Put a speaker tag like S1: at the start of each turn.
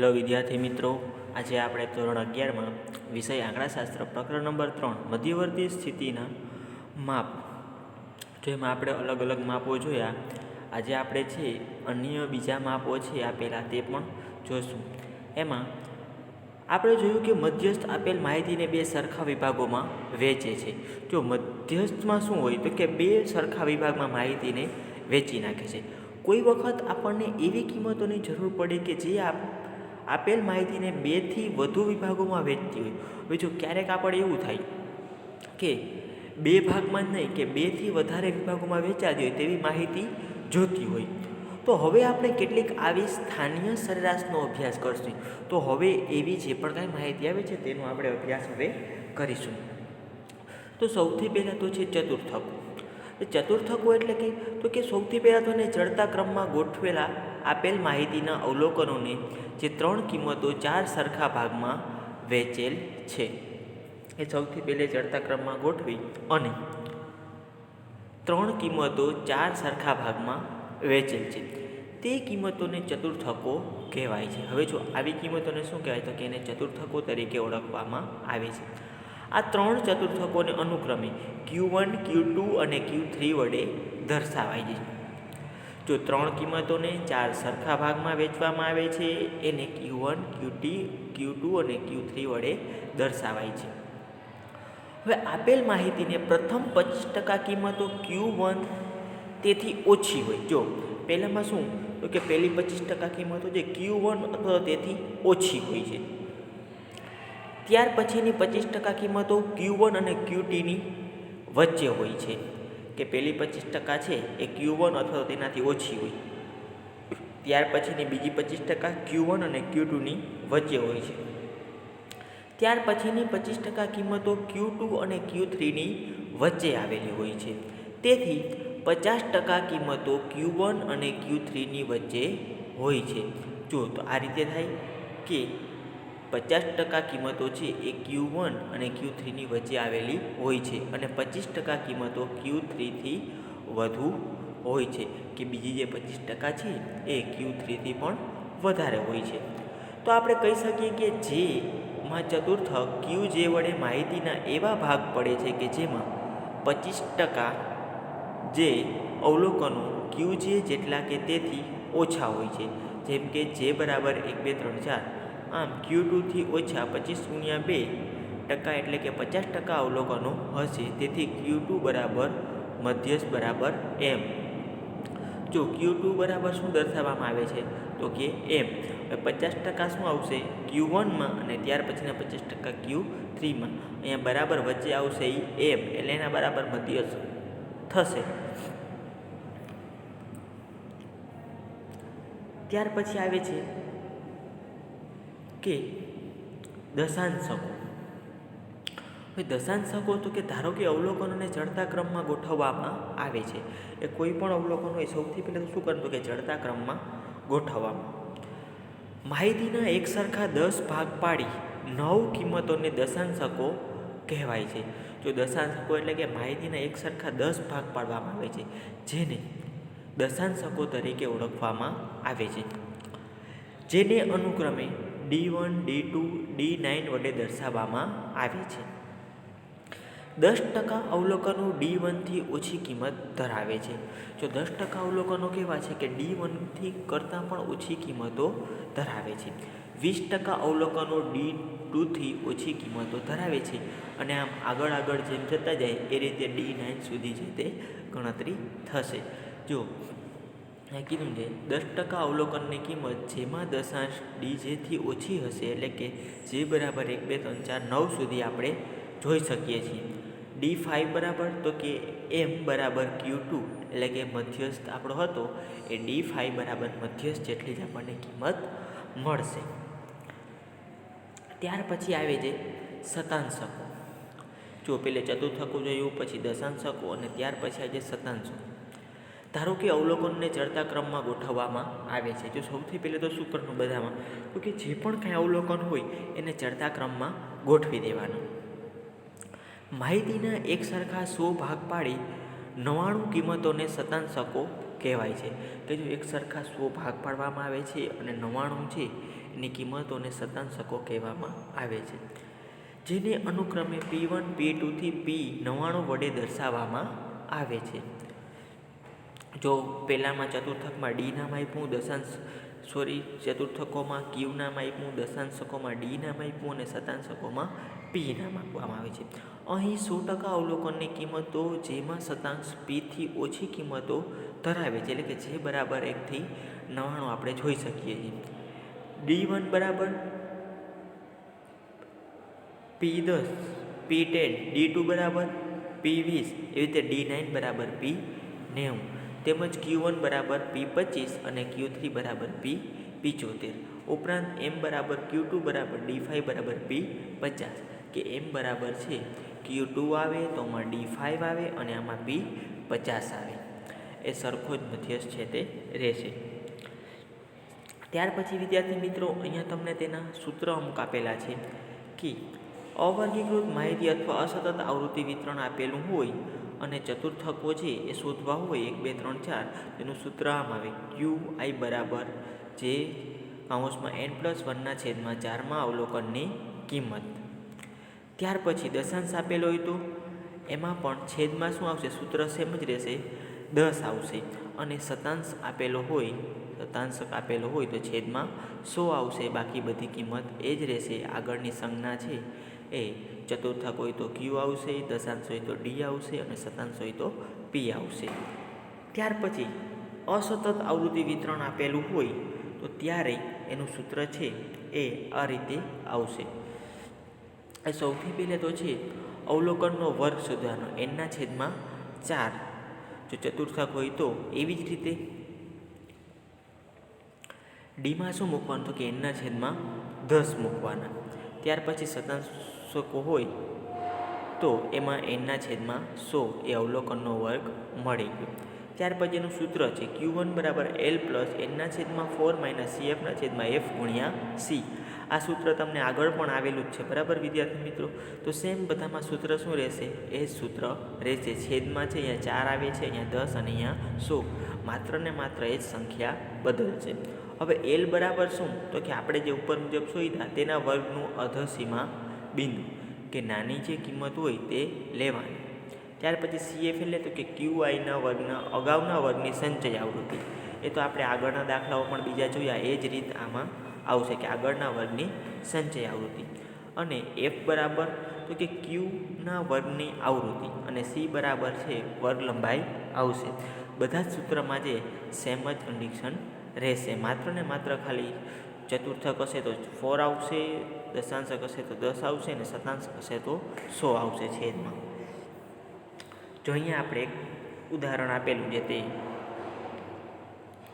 S1: Hello વિદ્યાર્થી મિત્રો, આજે આપણે ધોરણ અગિયારમાં વિષય આંકડાશાસ્ત્ર પ્રકરણ નંબર ત્રણ, મધ્યવર્તી સ્થિતિના માપ. જેમાં આપણે અલગ અલગ માપો જોયા. આજે આપણે છે અન્ય બીજા માપો છે આપેલા તે પણ જોઈશું એમાં આપણે જોયું કે મધ્યસ્થ આપેલ માહિતીને બે સરખા વિભાગોમાં વહેંચે છે. જો મધ્યસ્થમાં શું હોય તો કે બે સરખા વિભાગમાં માહિતીને વેચી નાખે છે. કોઈ વખત આપણને એવી કિંમતોની જરૂર પડે કે જે આપ આપેલ માહિતીને બેથી વધુ વિભાગોમાં વહેંચતી હોય. હવે જો ક્યારેક આપણે એવું થાય કે બે ભાગમાં નહીં, કે બેથી વધારે વિભાગોમાં વહેંચાતી હોય તેવી માહિતી જોતી હોય. તો હવે આપણે કેટલીક આવી સ્થાનીય સરેરાશનો અભ્યાસ કરશું. તો હવે એવી જે પણ કાંઈ માહિતી આવે છે તેનો આપણે અભ્યાસ હવે કરીશું. તો સૌથી પહેલાં તો છે ચતુર્થકો. ચતુર્થકો એટલે કે તો કે સૌથી પહેલાં તો એને ચડતા ક્રમમાં ગોઠવેલા આપેલ માહિતીના અવલોકનોને જે ત્રણ કિંમતો ચાર સરખા ભાગમાં વહેંચેલ છે. એ સૌથી પહેલે ચડતા ક્રમમાં ગોઠવી અને ત્રણ કિંમતો ચાર સરખા ભાગમાં વહેંચેલ છે. તે કિંમતોને ચતુર્થકો કહેવાય છે. હવે જો આવી કિંમતોને શું કહેવાય? તો કે એને ચતુર્થકો તરીકે ઓળખવામાં આવે છે. આ ત્રણ ચતુર્થકોને અનુક્રમે ક્યુ વન, ક્યુ ટુ અને ક્યુ થ્રી વડે દર્શાવાય છે. જો ત્રણ કિંમતોને ચાર સરખા ભાગમાં વેચવામાં આવે છે, એને Q one, Q T, Q two અને ક્યુ થ્રી વડે દર્શાવાય છે. હવે આપેલ માહિતીને પ્રથમ પચીસ ટકા કિંમતો ક્યુ વન તેથી ઓછી હોય. જો પહેલાંમાં શું? તો કે પહેલી પચીસ ટકા કિંમતો જે ક્યુ વન અથવા તેથી ઓછી હોય છે. ત્યાર પછીની પચીસ ટકા કિંમતો ક્યુ વન અને ક્યુ ટીની વચ્ચે હોય છે. કે પહેલી પચીસ ટકા છે એ ક્યુ વન અથવા તેનાથી ઓછી હોય. ત્યાર પછીની બીજી પચીસ ટકા ક્યુ વન અને ક્યુ ટુની વચ્ચે હોય છે. ત્યાર પછીની પચીસ ટકા કિંમતો ક્યુ ટુ અને ક્યુ થ્રીની વચ્ચે આવેલી હોય છે. તેથી પચાસ ટકા કિંમતો ક્યુ વન અને ક્યુ થ્રીની વચ્ચે હોય છે. જો તો આ રીતે થાય કે પચાસ ટકા કિંમતો છે એ ક્યુ વન અને ક્યુ થ્રીની વચ્ચે આવેલી હોય છે અને પચીસ ટકા કિંમતો ક્યુ થ્રીથી વધુ હોય છે કે બીજી જે પચીસ ટકા છે એ ક્યુ થ્રીથી પણ વધારે હોય છે. તો આપણે કહી શકીએ કે જેમાં ચતુર્થક ક્યુ જે વડે માહિતીના એવા ભાગ પડે છે કે જેમાં પચીસ ટકા જે અવલોકનો ક્યુ જે જેટલા કે તેથી ઓછા હોય છે. જેમ કે જે બરાબર એક બે ત્રણ ચાર આમ ક્યુ ટુથી ઓછા પચીસ ગુણ્યા બે ટકા એટલે કે પચાસ ટકા અવલોકનો હશે. તેથી ક્યુ ટુ બરાબર મધ્યસ્થ બરાબર એમ જો ક્યુ ટુ બરાબર શું દર્શાવવામાં આવે છે? તો કે એમ પચાસ ટકા શું આવશે? ક્યુ વનમાં અને ત્યાર પછીના પચાસ ટકા ક્યુ થ્રીમાં અહીંયા બરાબર વચ્ચે આવશે એ એમ એટલે એના બરાબર મધ્યસ્થ થશે. ત્યાર પછી આવે છે કે દશાંશકો? હવે દશાંશકો તો કે ધારો કે અવલોકનોને ચડતા ક્રમમાં ગોઠવવામાં આવે છે. એ કોઈ પણ અવલોકન હોય સૌથી પહેલાં તો શું કરતું કે ચડતા ક્રમમાં ગોઠવવામાં. માહિતીના એક સરખા દસ ભાગ પાડી નવ કિંમતોને દશાંશકો કહેવાય છે. જો દશાંશકો એટલે કે માહિતીના એક સરખા દસ ભાગ પાડવામાં આવે છે, જેને દશાંશકો તરીકે ઓળખવામાં આવે છે. જેને અનુક્રમે D one, D two, D nine વડે દર્શાવવામાં આવે છે. દસ ટકા અવલોકનો ડી વનથી ઓછી કિંમત ધરાવે છે. જો દસ ટકા અવલોકનો કેવા છે કે ડી વનથી કરતાં પણ ઓછી કિંમતો ધરાવે છે. વીસ ટકા અવલોકનો ડી ટુથી ઓછી કિંમતો ધરાવે છે. અને આમ આગળ આગળ જેમ જતા જાય એ રીતે ડી નાઇન સુધી છે તે ગણતરી થશે. જો કીધું છે દસ ટકા અવલોકનની કિંમત જેમાં દશાંશ ડી જેથી ઓછી હશે એટલે કે જે બરાબર એક, બે, ત્રણ, ચાર, નવ સુધી આપણે જોઈ શકીએ છીએ. ડી ફાઇવ બરાબર તો કે એમ બરાબર ક્યુ ટુ એટલે કે મધ્યસ્થ આપણો હતો એ ડી ફાઇવ બરાબર મધ્યસ્થ જેટલી જ આપણને કિંમત મળશે. ત્યાર પછી આવે છે શતાંશકો જો પેલે ચતુર્થકો જોયું, પછી દશાંશકો અને ત્યાર પછી છે શતાંશકો ધારો કે અવલોકનને ચડતા ક્રમમાં ગોઠવવામાં આવે છે. જો સૌથી પહેલાં તો શું કરવું બધામાં? તો કે જે પણ કાંઈ અવલોકન હોય, એને ચડતા ક્રમમાં ગોઠવી દેવાનું. માહિતીના એક સરખા સો ભાગ પાડી નવાણું કિંમતોને શતાંશકો કહેવાય છે. કે જો એક સરખા સો ભાગ પાડવામાં આવે છે અને નવાણું છે, એની કિંમતોને શતાંશકો કહેવામાં આવે છે. જેને અનુક્રમે પી વન પી ટુથી પી નવાણું વડે દર્શાવવામાં આવે છે. જો પહેલામાં ચતુર્થકમાં ડી નામ દશાંશ સોરી ચતુર્થકોમાં ક્યુ નામ આપ્યું, દશાંશકોમાં ડી નામ અને શતાંશકોમાં પી નામ આપવામાં આવે છે. અહીં સો ટકા અવલોકનની કિંમતો જેમાં શતાંશ પીથી ઓછી કિંમતો ધરાવે છે, એટલે કે જે બરાબર એકથી નવ્વાણું આપણે જોઈ શકીએ છીએ. ડી વન બરાબર? પી દસ, પી ટેન, ડી ટુ બરાબર? પી વીસ, એવી રીતે ડી નાઇન બરાબર, પી નેવું. તેમજ ક્યુ વન બરાબર પી પચીસ અને ક્યુ થ્રી બરાબર પી પિચોતેર. ઉપરાંત એમ બરાબર ક્યુ બરાબર ડી ફાઇવ બરાબર પી પચાસ. કે એમ બરાબર છે ક્યુ આવે તો આમાં ડી ફાઇવ આવે અને આમાં પી પચાસ આવે. એ સરખો જ મધ્યસ્થ છે તે રહેશે. ત્યાર પછી વિદ્યાર્થી મિત્રો, અહીંયા તમને તેના સૂત્ર અમુક આપેલા છે કે અવર્ગીકૃત માહિતી અથવા અસતત આવૃત્તિ વિતરણ આપેલું હોય અને ચતુર્થકો છે એ શોધવા હોય એક, બે, ત્રણ, ચાર, તેનું સૂત્ર આમ આવે. ક્યુ આઈ બરાબર? જે કાઉન્સમાં એન પ્લસ વનના છેદમાં ચારમાં અવલોકનની કિંમત. ત્યાર પછી દશાંશ આપેલો હોય તો એમાં પણ છેદમાં શું આવશે? સૂત્ર સેમ જ રહેશે. દસ આવશે. અને શતાંશ આપેલો હોય શતાંશક આપેલો હોય તો છેદમાં સો આવશે. બાકી બધી કિંમત એ જ રહેશે. આગળની સંજ્ઞા છે. એ ચતુર્થક હોય તો ક્યુ આવશે, દશાંશ હોય તો ડી આવશે અને શતાંશ હોય તો પી આવશે. ત્યાર પછી અસતત આવૃત્તિ વિતરણ આપેલું હોય તો ત્યારે એનું સૂત્ર છે એ આ રીતે આવશે. એ સૌથી પહેલે તો છે અવલોકનનો વર્ગ શોધવાનો, એનના છેદમાં ચાર. જો ચતુર્થક હોય તો એવી જ રીતે ડીમાં શું મૂકવાનું? તો કે એનના છેદમાં દસ મૂકવાના. ત્યાર પછી શતાંશકો હોય, તો એમાં એનના છેદમાં સો એ અવલોકનનો વર્ગ મળી ગયો. ત્યાર પછીનું સૂત્ર છે ક્યુ વન બરાબર એલ પ્લસ એનના છેદમાં ફોર માઇનસ સી એફના છેદમાં એફ ગુણ્યા સી આ સૂત્ર તમને આગળ પણ આવેલું જ છે. બરાબર વિદ્યાર્થી મિત્રો? તો સેમ બધામાં સૂત્ર શું રહેશે? એ જ સૂત્ર રહેશે. છેદમાં છે, અહીંયા ચાર આવે છે, અહીંયા દસ અને અહીંયા સો. માત્ર ને માત્ર એ જ સંખ્યા બદલશે. હવે એલ બરાબર શું? તો કે આપણે જે ઉપર મુજબ શોધ્યા તેના વર્ગનું અધસીમા બિંદુ કે નાની જે કિંમત હોય તે લેવાની. ત્યાર પછી સીએફ એટલે તો કે ક્યુઆઈના વર્ગના અગાઉના વર્ગની સંચય આવૃત્તિ. એ તો આપણે આગળના દાખલાઓ પણ બીજા જોયા, એ જ રીત આમાં આવશે કે આગળના વર્ગની સંચય આવૃત્તિ. અને એફ બરાબર તો કે ક્યુના વર્ગની આવૃત્તિ અને સી બરાબર છે વર્ગ લંબાઈ આવશે. બધા જ સૂત્રમાં જે સેમ જ કન્ડિશન રહેશે. માત્ર ને માત્ર ખાલી ચતુર્થક હશે તો ફોર આવશે, દશાંશક હશે તો દસ આવશે અને શતાંશક હશે તો સો આવશે છેદમાં. જો અહીંયા આપણે એક ઉદાહરણ આપેલું છે તે